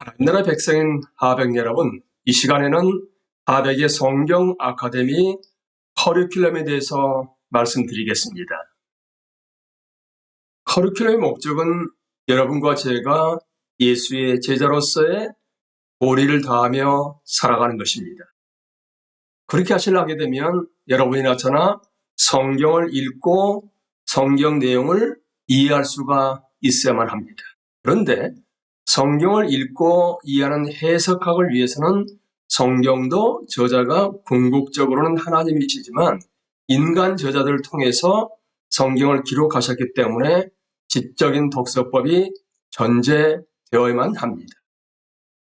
하나님나라 백성인 하백 여러분, 이 시간에는 하백의 성경 아카데미 커리큘럼에 대해서 말씀드리겠습니다. 커리큘럼의 목적은 여러분과 제가 예수의 제자로서의 도리를 다하며 살아가는 것입니다. 그렇게 하시려게 되면 여러분이나 저나 성경을 읽고 성경 내용을 이해할 수가 있어야만 합니다. 그런데 성경을 읽고 이해하는 해석학을 위해서는 성경도 저자가 궁극적으로는 하나님이시지만 인간 저자들을 통해서 성경을 기록하셨기 때문에 지적인 독서법이 전제되어야만 합니다.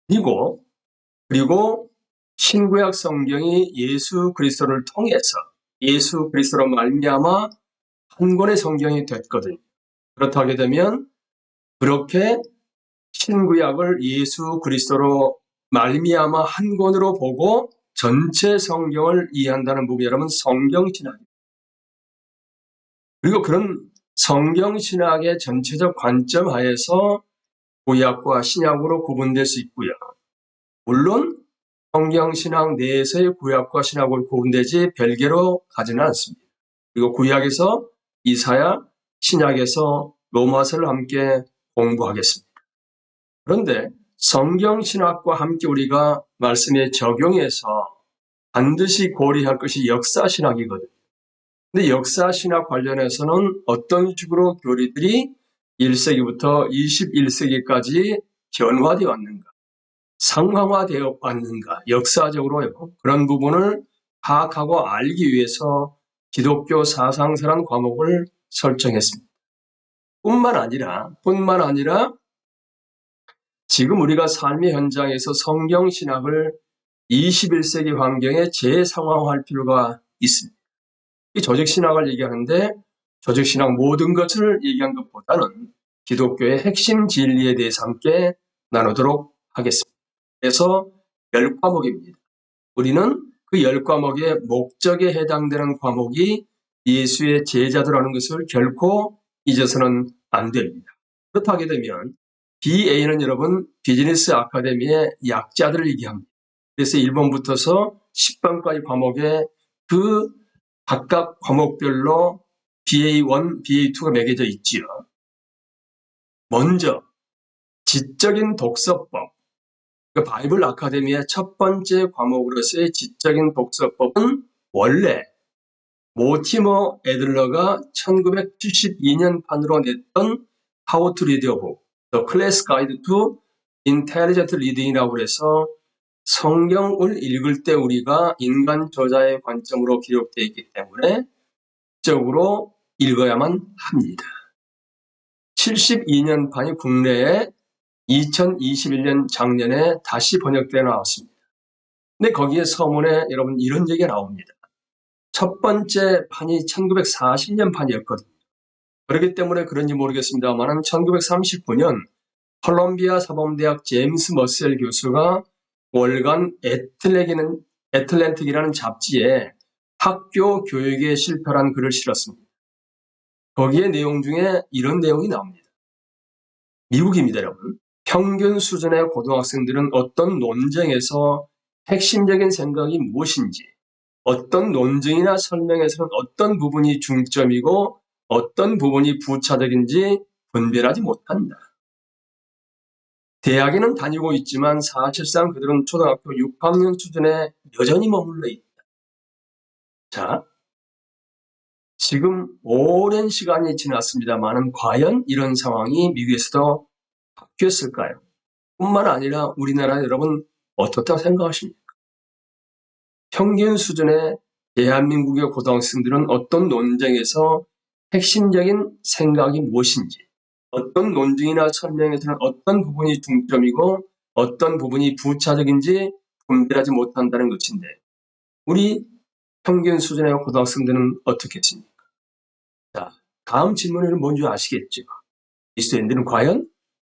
그리고 그리고 신구약 성경이 예수 그리스도를 통해서 예수 그리스도로 말미암아 한 권의 성경이 됐거든요. 그렇다게 되면 그렇게 신구약을 예수 그리스도로 말미암아 한 권으로 보고 전체 성경을 이해한다는 부분이 여러분 성경신학입니다. 그리고 그런 성경신학의 전체적 관점 하에서 구약과 신약으로 구분될 수 있고요. 물론 성경신학 내에서의 구약과 신학으로 구분되지 별개로 가지는 않습니다. 그리고 구약에서 이사야, 신약에서 로마서를 함께 공부하겠습니다. 그런데 성경신학과 함께 우리가 말씀에 적용해서 반드시 고려할 것이 역사신학이거든요. 근데 역사신학 관련해서는 어떤 식으로 교리들이 1세기부터 21세기까지 변화되어 왔는가, 상황화되어 왔는가, 역사적으로요. 그런 부분을 파악하고 알기 위해서 기독교 사상사란 과목을 설정했습니다. 뿐만 아니라, 뿐만 아니라 지금 우리가 삶의 현장에서 성경 신학을 21세기 환경에 재상황화할 필요가 있습니다. 이 조직 신학을 얘기하는데 조직 신학 모든 것을 얘기한 것보다는 기독교의 핵심 진리에 대해서 함께 나누도록 하겠습니다. 그래서 열 과목입니다. 우리는 그 열 과목의 목적에 해당되는 과목이 예수의 제자들하는 것을 결코 잊어서는 안 됩니다. 그렇다게 되면 BA는 여러분 비즈니스 아카데미의 약자들을 얘기합니다. 그래서 1번부터서 10번까지 과목에 그 각각 과목별로 BA1, BA2가 매겨져 있지요. 먼저 지적인 독서법. 그 바이블 아카데미의 첫 번째 과목으로서의 지적인 독서법은 원래 모티머 에들러가 1972년 판으로 냈던 How to Read a Book, The Class Guide to Intelligent Reading이라고 해서 성경을 읽을 때 우리가 인간 저자의 관점으로 기록되어 있기 때문에 적으로 읽어야만 합니다. 72년 판이 국내에 2021년 작년에 다시 번역되어 나왔습니다. 근데 거기에 서문에 여러분 이런 얘기가 나옵니다. 첫 번째 판이 1940년 판이었거든요. 그렇기 때문에 그런지 모르겠습니다만 1939년 콜롬비아 사범대학 제임스 머셀 교수가 월간 애틀랜틱이라는, 애틀랜틱이라는 잡지에 학교 교육의 실패란 글을 실었습니다. 거기에 내용 중에 이런 내용이 나옵니다. 미국입니다, 여러분. 평균 수준의 고등학생들은 어떤 논쟁에서 핵심적인 생각이 무엇인지, 어떤 논증이나 설명에서는 어떤 부분이 중점이고 어떤 부분이 부차적인지 분별하지 못한다. 대학에는 다니고 있지만 사실상 그들은 초등학교 6학년 수준에 여전히 머물러 있다. 자, 지금 오랜 시간이 지났습니다만은 과연 이런 상황이 미국에서도 바뀌었을까요? 뿐만 아니라 우리나라 여러분 어떻다고 생각하십니까? 평균 수준의 대한민국의 고등학생들은 어떤 논쟁에서 핵심적인 생각이 무엇인지, 어떤 논증이나 설명에서는 어떤 부분이 중점이고 어떤 부분이 부차적인지 분별하지 못한다는 것인데, 우리 평균 수준의 고등학생들은 어떻겠습니까? 자, 다음 질문에는 뭔지 아시겠죠? 그리스도인들은 과연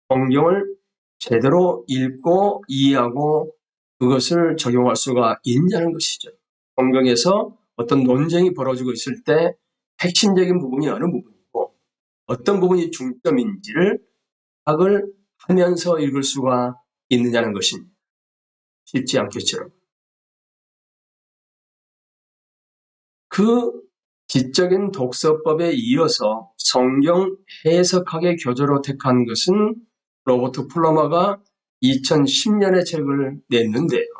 성경을 제대로 읽고 이해하고 그것을 적용할 수가 있냐는 것이죠. 성경에서 어떤 논쟁이 벌어지고 있을 때 핵심적인 부분이 어느 부분이고 어떤 부분이 중점인지를 파악을 하면서 읽을 수가 있느냐는 것입니다. 쉽지 않겠죠. 그 지적인 독서법에 이어서 성경 해석학의 교재로 택한 것은 로버트 플러머가 2010년에 책을 냈는데요.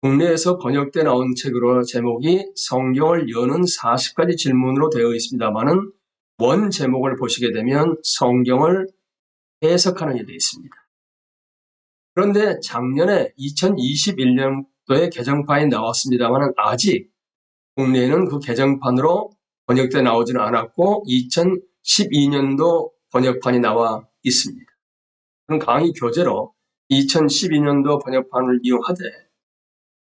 국내에서 번역돼 나온 책으로 제목이 성경을 여는 40가지 질문으로 되어 있습니다만은 원 제목을 보시게 되면 성경을 해석하는 게 되어 있습니다. 그런데 작년에 2021년도에 개정판이 나왔습니다만 아직 국내에는 그 개정판으로 번역돼 나오지는 않았고 2012년도 번역판이 나와 있습니다. 그런 강의 교재로 2012년도 번역판을 이용하되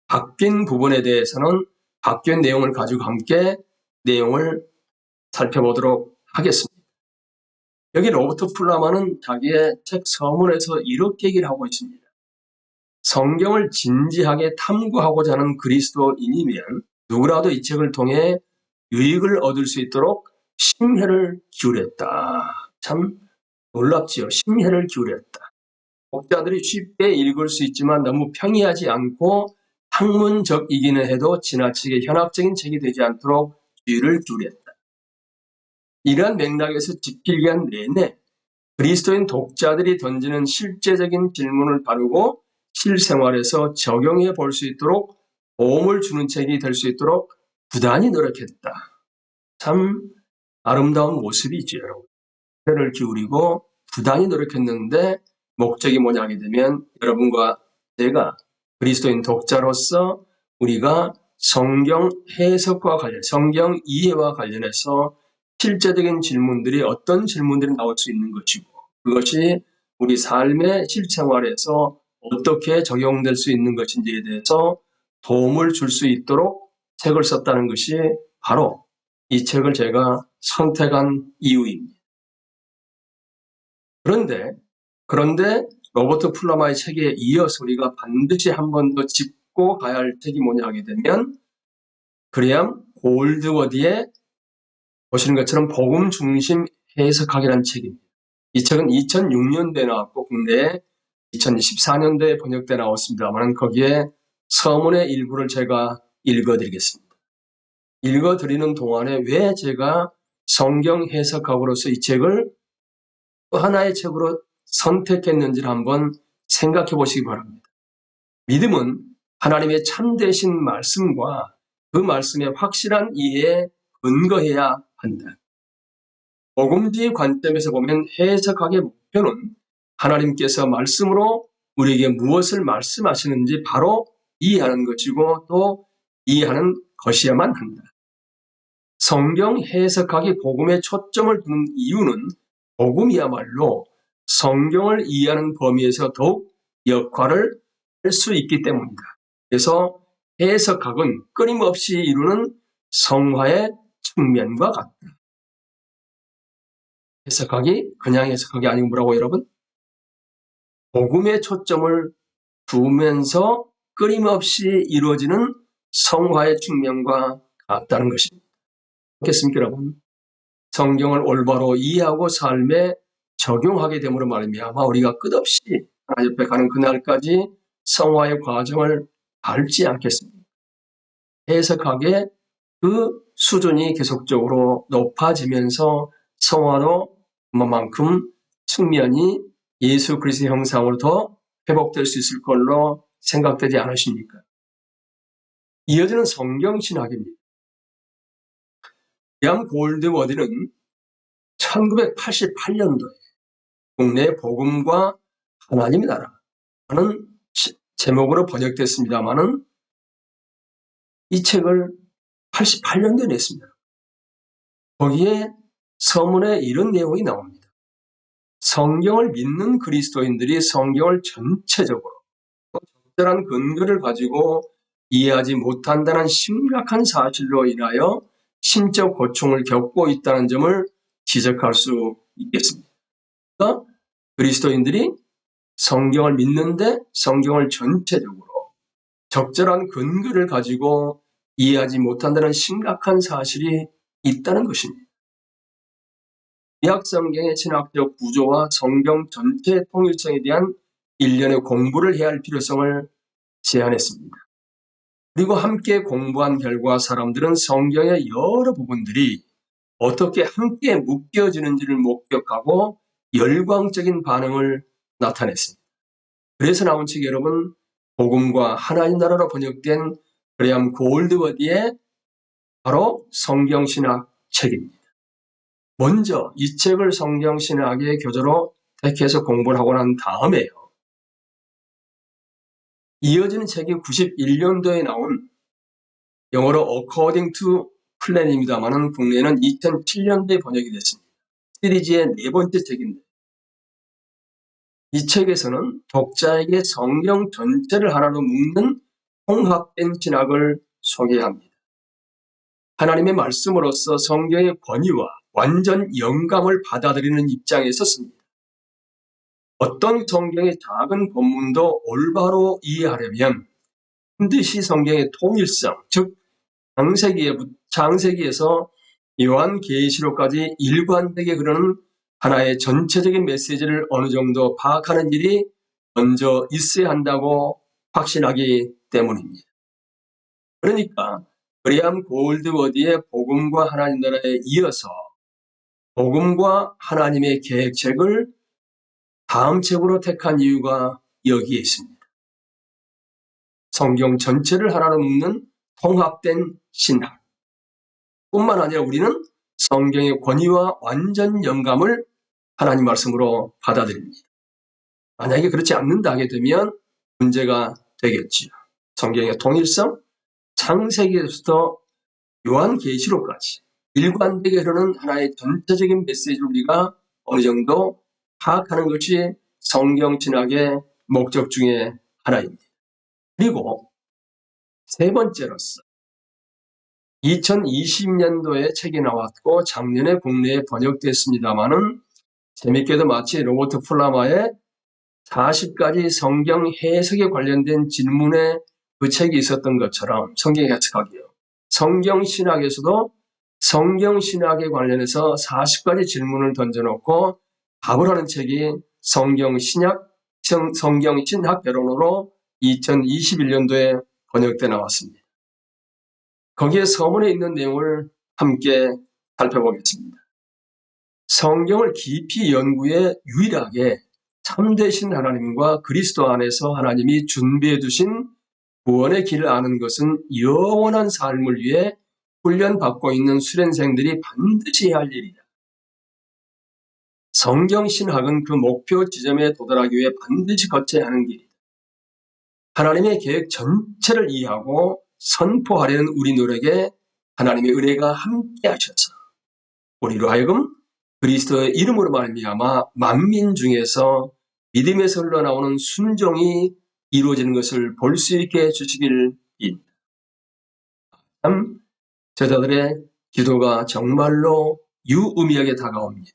바뀐 부분에 대해서는 바뀐 내용을 가지고 함께 내용을 살펴보도록 하겠습니다. 여기 로버트 플라마는 자기의 책 서문에서 이렇게 얘기를 하고 있습니다. 성경을 진지하게 탐구하고자 하는 그리스도인이면 누구라도 이 책을 통해 유익을 얻을 수 있도록 심혈을 기울였다. 참 놀랍지요. 심혈을 기울였다. 독자들이 쉽게 읽을 수 있지만 너무 평이하지 않고 학문적이기는 해도 지나치게 현학적인 책이 되지 않도록 주의를 기울였다. 이러한 맥락에서 지필기한 내내 그리스도인 독자들이 던지는 실제적인 질문을 다루고 실생활에서 적용해 볼 수 있도록 도움을 주는 책이 될 수 있도록 부단히 노력했다. 참 아름다운 모습이죠, 여러분. 를 기울이고 부단히 노력했는데 목적이 뭐냐 하게 되면 여러분과 제가 그리스도인 독자로서 우리가 성경 해석과 관련, 성경 이해와 관련해서 실제적인 질문들이 어떤 질문들이 나올 수 있는 것이고 그것이 우리 삶의 실생활에서 어떻게 적용될 수 있는 것인지에 대해서 도움을 줄 수 있도록 책을 썼다는 것이 바로 이 책을 제가 선택한 이유입니다. 그런데 그런데 로버트 플라마의 책에 이어서 우리가 반드시 한 번 더 짚고 가야 할 책이 뭐냐 하게 되면 그레암 골드워디의 보시는 것처럼 복음 중심 해석학이라는 책입니다. 이 책은 2006년도에 나왔고 국내에 2014년도에 번역돼 나왔습니다만 거기에 서문의 일부를 제가 읽어드리겠습니다. 읽어드리는 동안에 왜 제가 성경 해석학으로서 이 책을 또 하나의 책으로 선택했는지를 한번 생각해 보시기 바랍니다. 믿음은 하나님의 참되신 말씀과 그 말씀의 확실한 이해에 근거해야 한다. 복음주의 관점에서 보면 해석학의 목표는 하나님께서 말씀으로 우리에게 무엇을 말씀하시는지 바로 이해하는 것이고 또 이해하는 것이야만 한다. 성경 해석학이 복음에 초점을 두는 이유는 복음이야말로 성경을 이해하는 범위에서 더욱 역할을 할 수 있기 때문이다. 그래서 해석학은 끊임없이 이루는 성화의 측면과 같다. 해석학이 그냥 해석학이 아니고 뭐라고 여러분? 복음의 초점을 두면서 끊임없이 이루어지는 성화의 측면과 같다는 것입니다. 그렇겠습니까, 여러분? 성경을 올바로 이해하고 삶에 적용하게 됨으로 말미암아 우리가 끝없이 하나님 옆에 가는 그날까지 성화의 과정을 밟지 않겠습니다. 해석하게 그 수준이 계속적으로 높아지면서 성화로 그만큼 측면이 예수 그리스도 형상으로 더 회복될 수 있을 걸로 생각되지 않으십니까? 이어지는 성경 신학입니다. 양 골드워드는 1988년도에 국내 복음과 하나님의 나라라는 제목으로 번역됐습니다만은 이 책을 88년도에 냈습니다. 거기에 서문에 이런 내용이 나옵니다. 성경을 믿는 그리스도인들이 성경을 전체적으로 적절한 근거를 가지고 이해하지 못한다는 심각한 사실로 인하여 신적 고충을 겪고 있다는 점을 지적할 수 있겠습니다. 그러니까 그리스도인들이 성경을 믿는데 성경을 전체적으로 적절한 근거를 가지고 이해하지 못한다는 심각한 사실이 있다는 것입니다. 미학 성경의 신학적 구조와 성경 전체의 통일성에 대한 1년에 공부를 해야 할 필요성을 제안했습니다. 그리고 함께 공부한 결과 사람들은 성경의 여러 부분들이 어떻게 함께 묶여지는지를 목격하고 열광적인 반응을 나타냈습니다. 그래서 나온 책 여러분, 복음과 하나님 나라로 번역된 그레암 골드워디의 바로 성경신학 책입니다. 먼저 이 책을 성경신학의 교재로 택해서 공부를 하고 난 다음에요. 이어지는 책이 91년도에 나온 영어로 According to Plan입니다만은 국내에는 2007년도에 번역이 됐습니다. 시리즈의 네 번째 책인데 이 책에서는 독자에게 성경 전체를 하나로 묶는 통합된 신학을 소개합니다. 하나님의 말씀으로서 성경의 권위와 완전 영감을 받아들이는 입장에 섰습니다. 어떤 성경의 작은 본문도 올바로 이해하려면 반드시 성경의 통일성, 즉 장세기에, 장세기에서 요한 계시록까지 일관되게 그러는 하나의 전체적인 메시지를 어느 정도 파악하는 일이 먼저 있어야 한다고 확신하기 때문입니다. 그러니까 브리암 골드워디의 복음과 하나님 나라에 이어서 복음과 하나님의 계획책을 다음 책으로 택한 이유가 여기에 있습니다. 성경 전체를 하나로 묶는 통합된 신학. 뿐만 아니라 우리는 성경의 권위와 완전 영감을 하나님 말씀으로 받아들입니다. 만약에 그렇지 않는다 하게 되면 문제가 되겠지요. 성경의 통일성, 창세기에서부터 요한계시록까지 일관되게 흐르는 하나의 전체적인 메시지를 우리가 어느 정도 파악하는 것이 성경 진학의 목적 중에 하나입니다. 그리고 세 번째로서 2020년도에 책이 나왔고 작년에 국내에 번역됐습니다마는 재밌게도 마치 로버트 플라마의 40가지 성경 해석에 관련된 질문에 그 책이 있었던 것처럼 성경 해석하기요. 성경 신학에서도 성경 신학에 관련해서 40가지 질문을 던져놓고 답을 하는 책이 성경 신약 성경 신학 개론으로 2021년도에 번역돼 나왔습니다. 거기에 서문에 있는 내용을 함께 살펴보겠습니다. 성경을 깊이 연구해 유일하게 참되신 하나님과 그리스도 안에서 하나님이 준비해 두신 구원의 길을 아는 것은 영원한 삶을 위해 훈련받고 있는 수련생들이 반드시 해야 할 일이다. 성경 신학은 그 목표 지점에 도달하기 위해 반드시 거쳐야 하는 길이다. 하나님의 계획 전체를 이해하고 선포하려는 우리 노력에 하나님의 은혜가 함께 하셔서 우리로 하여금 그리스도의 이름으로 말미암아 만민 중에서 믿음에서 흘러나오는 순종이 이루어지는 것을 볼 수 있게 해주시길 입니다. 참 제자들의 기도가 정말로 유의미하게 다가옵니다.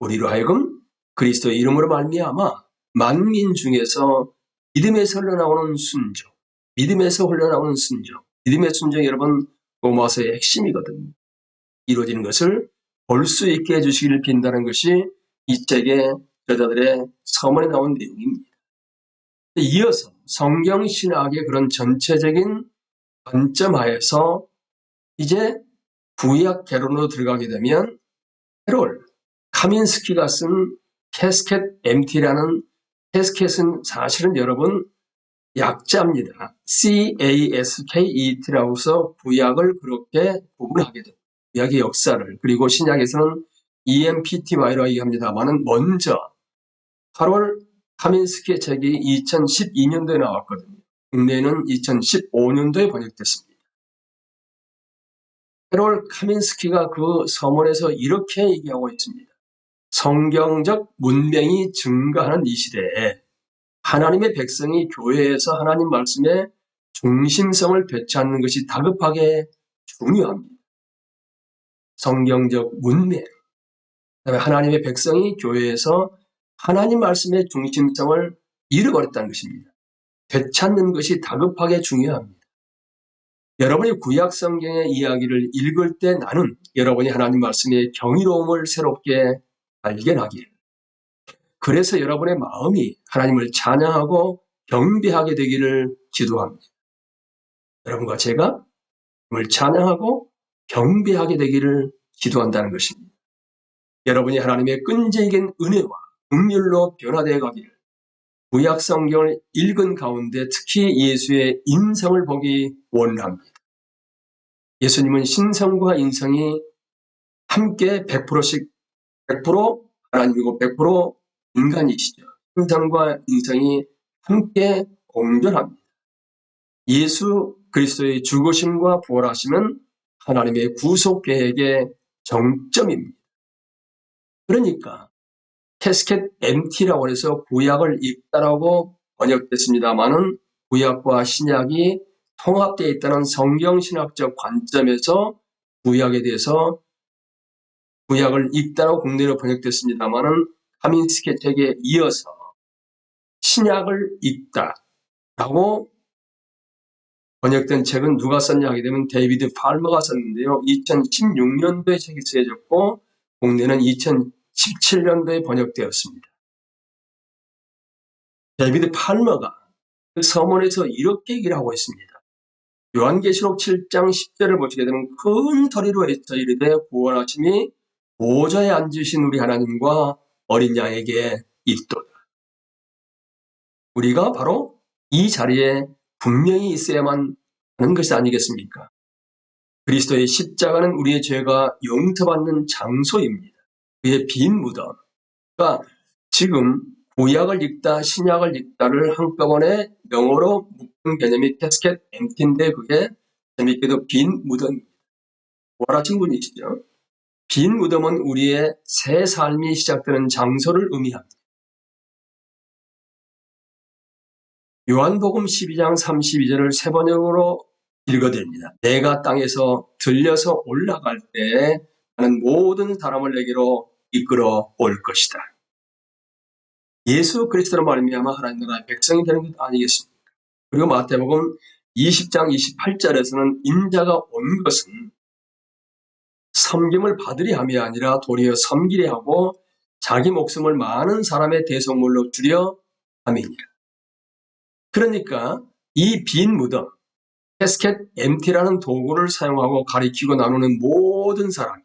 우리로 하여금 그리스도의 이름으로 말미암아 만민 중에서 믿음에서 흘러나오는 순종, 믿음에서 흘러나오는 순종, 믿음의 순종이 여러분 로마서의 핵심이거든요. 이루어지는 것을 볼 수 있게 해주시기를 빈다는 것이 이 책의 여자들의 서문에 나온 내용입니다. 이어서 성경 신학의 그런 전체적인 관점 하에서 이제 구약 개론으로 들어가게 되면 캐롤, 카민스키가 쓴 캐스켓 MT라는 캐스켓은 사실은 여러분 약자입니다. C-A-S-K-E-T라고 해서 구약을 그렇게 구분하게 됩니다. 구약의 역사를 그리고 신약에서는 EMPTY라고 얘기합니다만은 먼저 8월 카민스키의 책이 2012년도에 나왔거든요. 국내에는 2015년도에 번역됐습니다. 캐롤 카민스키가 그 서문에서 이렇게 얘기하고 있습니다. 성경적 문명이 증가하는 이 시대에 하나님의 백성이 교회에서 하나님 말씀의 중심성을 되찾는 것이 다급하게 중요합니다. 성경적 문명. 하나님의 백성이 교회에서 하나님 말씀의 중심성을 잃어버렸다는 것입니다. 되찾는 것이 다급하게 중요합니다. 여러분이 구약 성경의 이야기를 읽을 때 나는 여러분이 하나님 말씀의 경이로움을 새롭게 발견하길. 그래서 여러분의 마음이 하나님을 찬양하고 경배하게 되기를 기도합니다. 여러분과 제가 하나님을 찬양하고 경배하게 되기를 기도한다는 것입니다. 여러분이 하나님의 끈질긴 은혜와 긍휼로 변화되어 가기를 구약 성경을 읽은 가운데 특히 예수의 인성을 보기 원합니다. 예수님은 신성과 인성이 함께 100%씩 100% 하나님이고 100% 인간이시죠. 신성과 인성이 함께 공존합니다. 예수 그리스도의 죽으심과 부활하심은 하나님의 구속 계획의 정점입니다. 그러니까 캐스켓 MT라고 해서 구약을 읽다라고 번역됐습니다만은 구약과 신약이 통합되어 있다는 성경신학적 관점에서 구약에 대해서 구약을 읽다라고 국내로 번역됐습니다만은 카민스케 책에 이어서 신약을 읽다 라고 번역된 책은 누가 썼냐 하게 되면 데이비드 팔머가 썼는데요. 2016년도에 책이 쓰여졌고 국내는 2017년도에 번역되었습니다. 데이비드 팔머가 그 서문에서 이렇게 얘기를 하고 있습니다. 요한계시록 7장 10절을 보시게 되면 큰 소리로 외쳐 이르되 구원하심이 보좌에 앉으신 우리 하나님과 어린 양에게 있도다. 우리가 바로 이 자리에 분명히 있어야만 하는 것이 아니겠습니까? 그리스도의 십자가는 우리의 죄가 용서받는 장소입니다. 그의 빈 무덤. 그러니까 지금 구약을 읽다, 신약을 읽다를 한꺼번에 영어로 묶은 개념이 캐스켓 엠티인데 그게 재밌게도 빈 무덤. 원하신 분이시죠. 빈 무덤은 우리의 새 삶이 시작되는 장소를 의미합니다. 요한복음 12장 32절을 세 번역으로 읽어드립니다. 내가 땅에서 들려서 올라갈 때 나는 모든 사람을 내게로 이끌어 올 것이다. 예수 그리스도로 말미암아 하나님 나라의 백성이 되는 것 아니겠습니까? 그리고 마태복음 20장 28절에서는 인자가 온 것은 섬김을 받으리 함이 아니라 도리어 섬기리 하고 자기 목숨을 많은 사람의 대성물로 주려 함이니라. 그러니까 이 빈 무덤, 캐스켓 MT라는 도구를 사용하고 가리키고 나누는 모든 사람이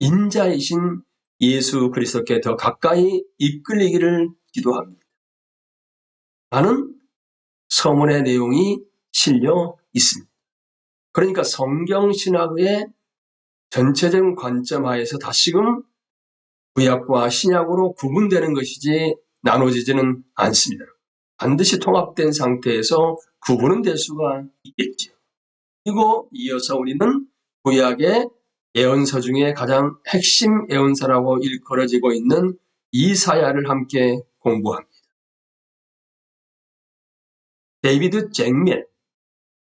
인자이신 예수 그리스도께 더 가까이 이끌리기를 기도합니다. 라는 서문의 내용이 실려 있습니다. 그러니까 성경신학의 전체적인 관점 하에서 다시금 구약과 신약으로 구분되는 것이지 나눠지지는 않습니다. 반드시 통합된 상태에서 구분은 될 수가 있겠죠. 그리고 이어서 우리는 구약의 예언서 중에 가장 핵심 예언서라고 일컬어지고 있는 이사야를 함께 공부합니다. 데이비드 잭멜,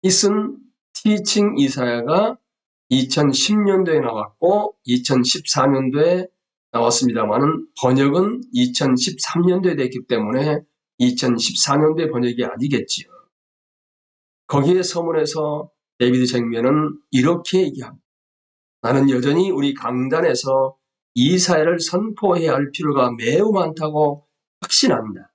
이쓴 티칭 이사야가 2010년도에 나왔고 2014년도에 나왔습니다만은 번역은 2013년도에 됐기 때문에 2014년도의 번역이 아니겠지요. 거기에 서문에서 데이비드 잭면은 이렇게 얘기합니다. 나는 여전히 우리 강단에서 이사야를 선포해야 할 필요가 매우 많다고 확신합니다.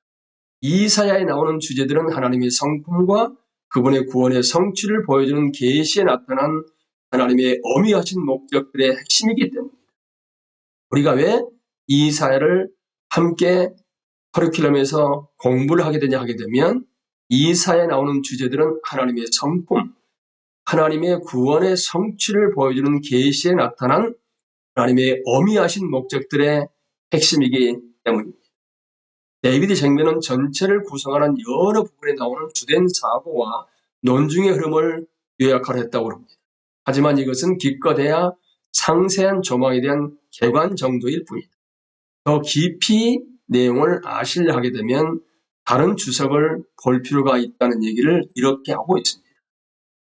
이사야에 나오는 주제들은 하나님의 성품과 그분의 구원의 성취를 보여주는 계시에 나타난 하나님의 어미하신 목적들의 핵심이기 때문입니다. 우리가 왜 이사야를 함께 커리큘럼에서 공부를 하게 되냐 하게 되면 이사야에 나오는 주제들은 하나님의 성품, 하나님의 구원의 성취를 보여주는 계시에 나타난 하나님의 어미하신 목적들의 핵심이기 때문입니다. 데이비드 쟁면은 전체를 구성하는 여러 부분에 나오는 주된 사고와 논중의 흐름을 요약하려 했다고 합니다. 하지만 이것은 기껏해야 상세한 조망에 대한 개관 정도일 뿐이다. 더 깊이 내용을 아시려 하게 되면 다른 주석을 볼 필요가 있다는 얘기를 이렇게 하고 있습니다.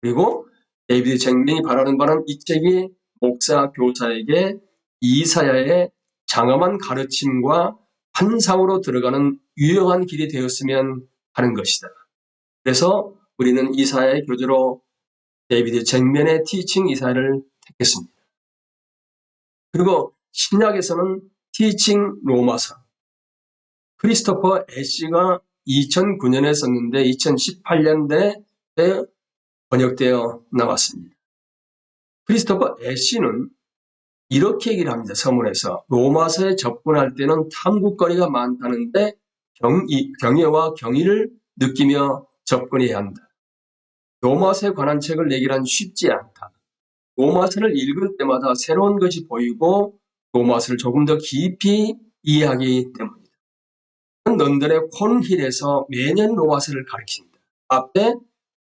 그리고 데이비드 잭맨이 바라는 바는 이 책이 목사 교사에게 이사야의 장엄한 가르침과 환상으로 들어가는 유용한 길이 되었으면 하는 것이다. 그래서 우리는 이사야의 교주로 데이비드 잭맨의 티칭 이사야를 택했습니다. 그리고 신약에서는 티칭 로마서, 크리스토퍼 애쉬가 2009년에 썼는데 2018년대 에 번역되어 나왔습니다. 크리스토퍼 애쉬는 이렇게 얘기를 합니다. 서문에서 로마서에 접근할 때는 탐구거리가 많다는데 경이, 경애와 경의를 느끼며 접근해야 한다. 로마서에 관한 책을 내기란 쉽지 않다. 로마서를 읽을 때마다 새로운 것이 보이고 로마서를 조금 더 깊이 이해하기 때문이다. 런던의 콘힐에서 매년 로마서를 가르친다. 앞에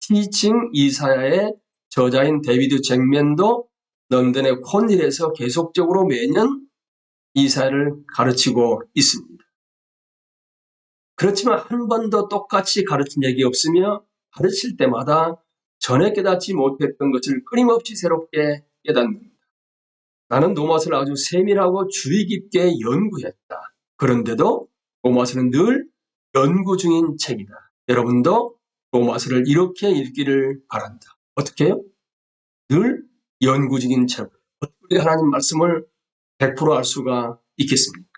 티칭 이사야의 저자인 데비드 잭맨도 런던의 콘힐에서 계속적으로 매년 이사야를 가르치고 있습니다. 그렇지만 한 번도 똑같이 가르친 적이 없으며 가르칠 때마다 전에 깨닫지 못했던 것을 끊임없이 새롭게 깨닫는다. 나는 로마서를 아주 세밀하고 주의 깊게 연구했다. 그런데도 로마서는 늘 연구 중인 책이다. 여러분도 로마서를 이렇게 읽기를 바란다. 어떻게 해요? 늘 연구 중인 책. 어떻게 하나님 말씀을 100%알 수가 있겠습니까?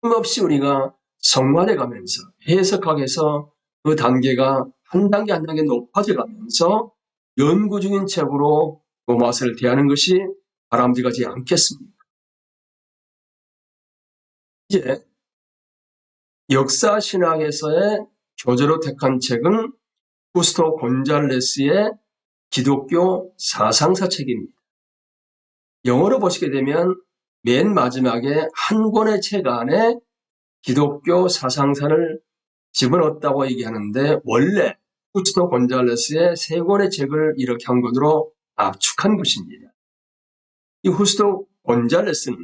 끊임없이 우리가 성화돼 가면서 해석하면서 그 단계가 한 단계 한 단계 높아져 가면서 연구 중인 책으로 로마서를 대하는 것이 바람직하지 않겠습니까? 이제 역사 신학에서의 교재로 택한 책은 후스토 곤잘레스의 기독교 사상사 책입니다. 영어로 보시게 되면 맨 마지막에 한 권의 책 안에 기독교 사상사를 집어넣었다고 얘기하는데 원래 후스토 곤잘레스의 세 권의 책을 이렇게 한 권으로 압축한 것입니다. 이 후스토 곤잘레스는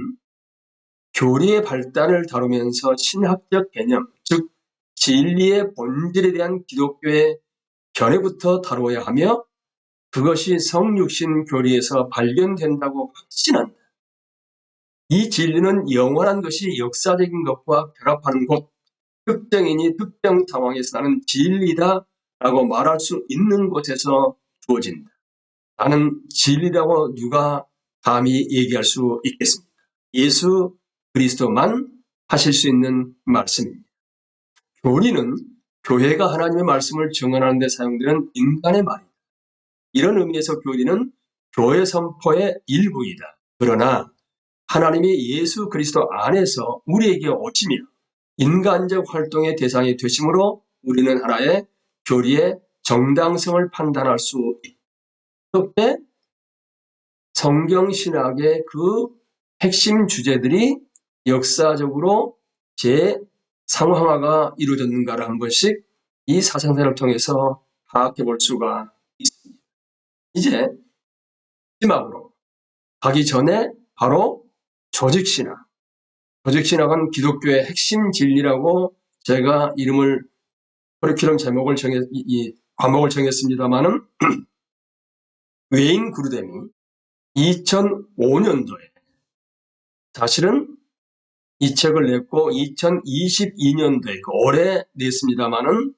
교리의 발달을 다루면서 신학적 개념, 즉 진리의 본질에 대한 기독교의 견해부터 다루어야 하며 그것이 성육신 교리에서 발견된다고 확신한다. 이 진리는 영원한 것이 역사적인 것과 결합하는 곳, 특정인이 특정 상황에서 나는 진리다 라고 말할 수 있는 곳에서 주어진다. 나는 진리라고 누가 감히 얘기할 수 있겠습니까? 예수 그리스도만 하실 수 있는 말씀입니다. 교리는 교회가 하나님의 말씀을 증언하는 데 사용되는 인간의 말이다. 이런 의미에서 교리는 교회 선포의 일부이다. 그러나 하나님이 예수 그리스도 안에서 우리에게 오시며 인간적 활동의 대상이 되심으로 우리는 하나의 교리의 정당성을 판단할 수 있다. 이렇게 성경신학의 그 핵심 주제들이 역사적으로 제 상황화가 이루어졌는가를 한 번씩 이 사상사를 통해서 파악해 볼 수가 있습니다. 이제 마지막으로 가기 전에 바로 조직신학. 조직신학은 기독교의 핵심 진리라고 제가 이름을 커리큘럼 제목을 정해 이, 이 과목을 정했습니다만은 웨인 그루뎀이 2005년도에 사실은 이 책을 냈고 2022년도에 그 올해 냈습니다만은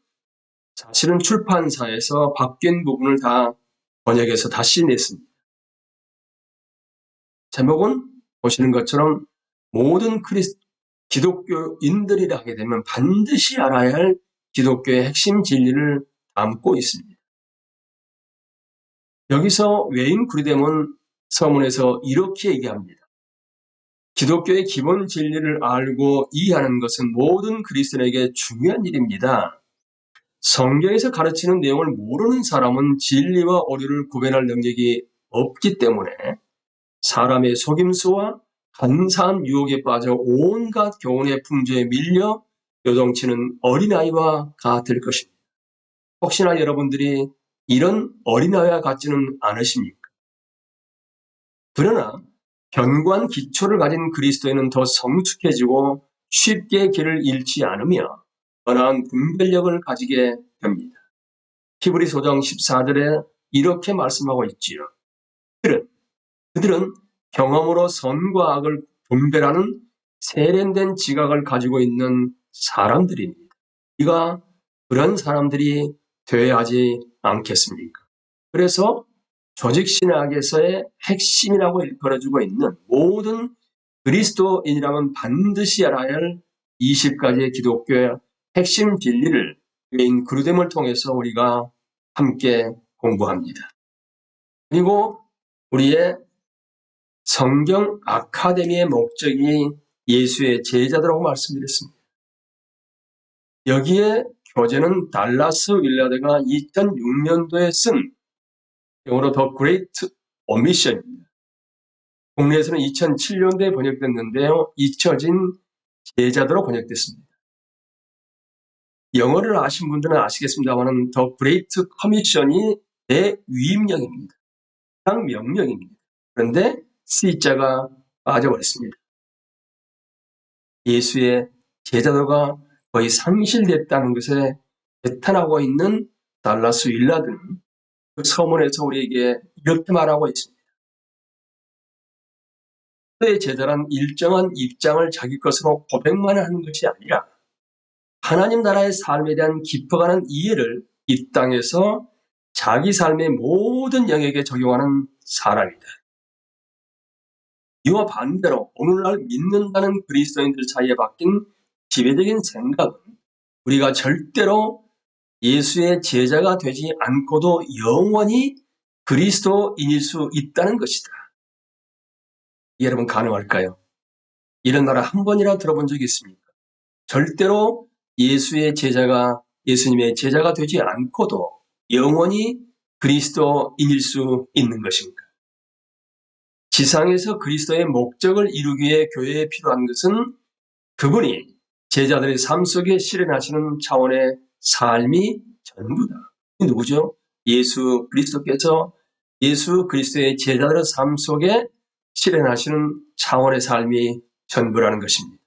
사실은 출판사에서 바뀐 부분을 다 번역해서 다시 냈습니다. 제목은 보시는 것처럼 모든 크리스 기독교인들이라 하게 되면 반드시 알아야 할 기독교의 핵심 진리를 담고 있습니다. 여기서 웨인 그리뎀은 서문에서 이렇게 얘기합니다. 기독교의 기본 진리를 알고 이해하는 것은 모든 그리스도인에게 중요한 일입니다. 성경에서 가르치는 내용을 모르는 사람은 진리와 오류를 구별할 능력이 없기 때문에 사람의 속임수와 간사한 유혹에 빠져 온갖 교훈의 풍조에 밀려 요동치는 어린아이와 같을 것입니다. 혹시나 여러분들이 이런 어린아이와 같지는 않으십니까? 그러나 견고한 기초를 가진 그리스도인은 더 성숙해지고 쉽게 길을 잃지 않으며 원한 분별력을 가지게 됩니다. 히브리 소장 14절에 이렇게 말씀하고 있지요. 그들은, 그들은 경험으로 선과 악을 분별하는 세련된 지각을 가지고 있는 사람들입니다. 우리가 그런 사람들이 되어야 하지 않겠습니까? 그래서 조직신학에서의 핵심이라고 일컬어주고 있는 모든 그리스도인이라면 반드시 알아야 할 20가지의 기독교의 핵심 진리를 메인 그루뎀을 통해서 우리가 함께 공부합니다. 그리고 우리의 성경 아카데미의 목적이 예수의 제자들라고 말씀드렸습니다. 여기에 교재는 달라스 윌라드가 2006년도에 쓴 영어로 더 그레이트 오미션입니다. 국내에서는 2007년도에 번역됐는데요. 잊혀진 제자들로 번역됐습니다. 영어를 아신 분들은 아시겠습니다만 더 그레이트 커미션이 대위임령입니다. 당 명령입니다. 그런데 C자가 빠져버렸습니다. 예수의 제자도가 거의 상실됐다는 것에 배탄하고 있는 달라스 윌라드는 그 서문에서 우리에게 이렇게 말하고 있습니다. 그의 제자란 일정한 입장을 자기 것으로 고백만 하는 것이 아니라 하나님 나라의 삶에 대한 깊어가는 이해를 이 땅에서 자기 삶의 모든 영역에 적용하는 사람이다. 이와 반대로 오늘날 믿는다는 그리스도인들 사이에 바뀐 지배적인 생각은 우리가 절대로 예수의 제자가 되지 않고도 영원히 그리스도인일 수 있다는 것이다. 여러분 가능할까요? 이런 나라 한 번이나 들어본 적이 있습니까? 절대로 예수의 제자가 예수님의 제자가 되지 않고도 영원히 그리스도인일 수 있는 것인가? 지상에서 그리스도의 목적을 이루기 위해 교회에 필요한 것은 그분이 제자들의 삶 속에 실현하시는 차원의 삶이 전부다. 누구죠? 예수 그리스도께서 예수 그리스도의 제자들의 삶 속에 실현하시는 차원의 삶이 전부라는 것입니다.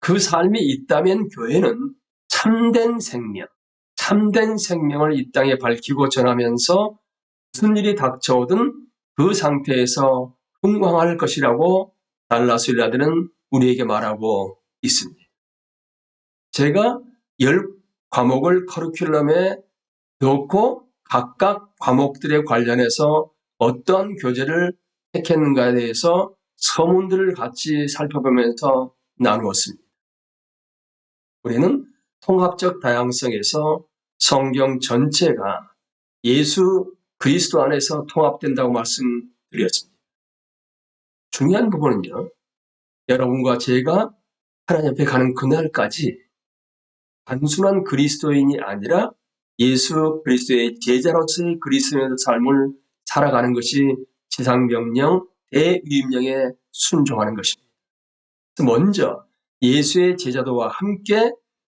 그 삶이 있다면 교회는 참된 생명, 참된 생명을 이 땅에 밝히고 전하면서 무슨 일이 닥쳐오든 그 상태에서 흥황할 것이라고 달라스일라드는 우리에게 말하고 있습니다. 제가 열 과목을 커리큘럼에 넣고 각각 과목들에 관련해서 어떤 교재를 택했는가에 대해서 서문들을 같이 살펴보면서 나누었습니다. 우리는 통합적 다양성에서 성경 전체가 예수 그리스도 안에서 통합된다고 말씀드렸습니다. 중요한 부분은요, 여러분과 제가 하나님 앞에 가는 그날까지 단순한 그리스도인이 아니라 예수 그리스도의 제자로서의 그리스도인의 삶을 살아가는 것이 지상명령, 대위임령에 순종하는 것입니다. 먼저 예수의 제자도와 함께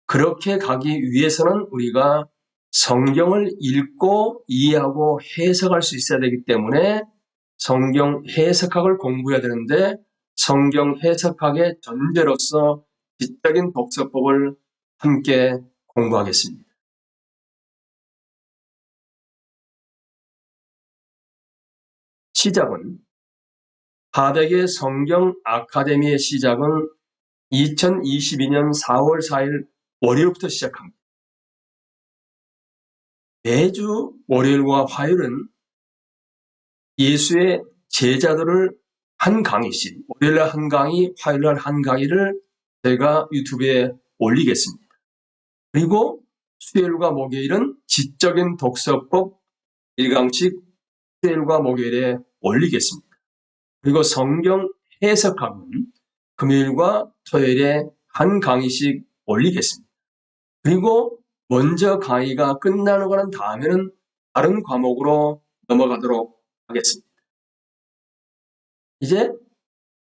그렇게 가기 위해서는 우리가 성경을 읽고 이해하고 해석할 수 있어야 되기 때문에 성경 해석학을 공부해야 되는데 성경 해석학의 전제로서 지적인 독서법을 함께 공부하겠습니다. 시작은 하백의 성경 아카데미의 시작은 2022년 4월 4일 월요일부터 시작합니다. 매주 월요일과 화요일은 예수의 제자들을 한 강의씩, 월요일날 한 강의, 화요일날 한 강의를 제가 유튜브에 올리겠습니다. 그리고 수요일과 목요일은 지적인 독서법 1강씩 수요일과 목요일에 올리겠습니다. 그리고 성경 해석학은 금요일과 토요일에 한 강의씩 올리겠습니다. 그리고 먼저 강의가 끝나는 거는 다음에는 다른 과목으로 넘어가도록 하겠습니다. 이제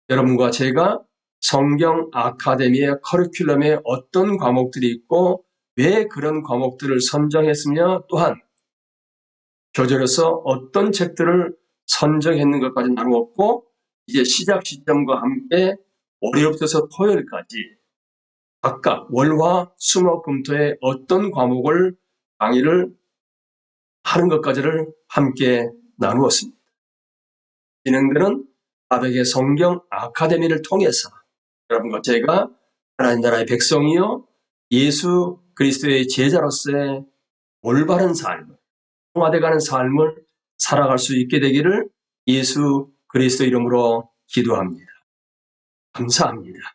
여러분과 제가 성경 아카데미의 커리큘럼에 어떤 과목들이 있고 왜 그런 과목들을 선정했으며 또한 교재로서 어떤 책들을 선정했는 것까지 나누었고 이제 시작 시점과 함께 월요일부터 토요일까지 각각 월화 수목 금토에 어떤 과목을 강의를 하는 것까지를 함께 나누었습니다. 진행되는 아백의 성경 아카데미를 통해서 여러분과 제가 하나님 나라의 백성이요 예수 그리스도의 제자로서의 올바른 삶, 통화돼가는 삶을 살아갈 수 있게 되기를 예수 그리스도 이름으로 기도합니다. 감사합니다.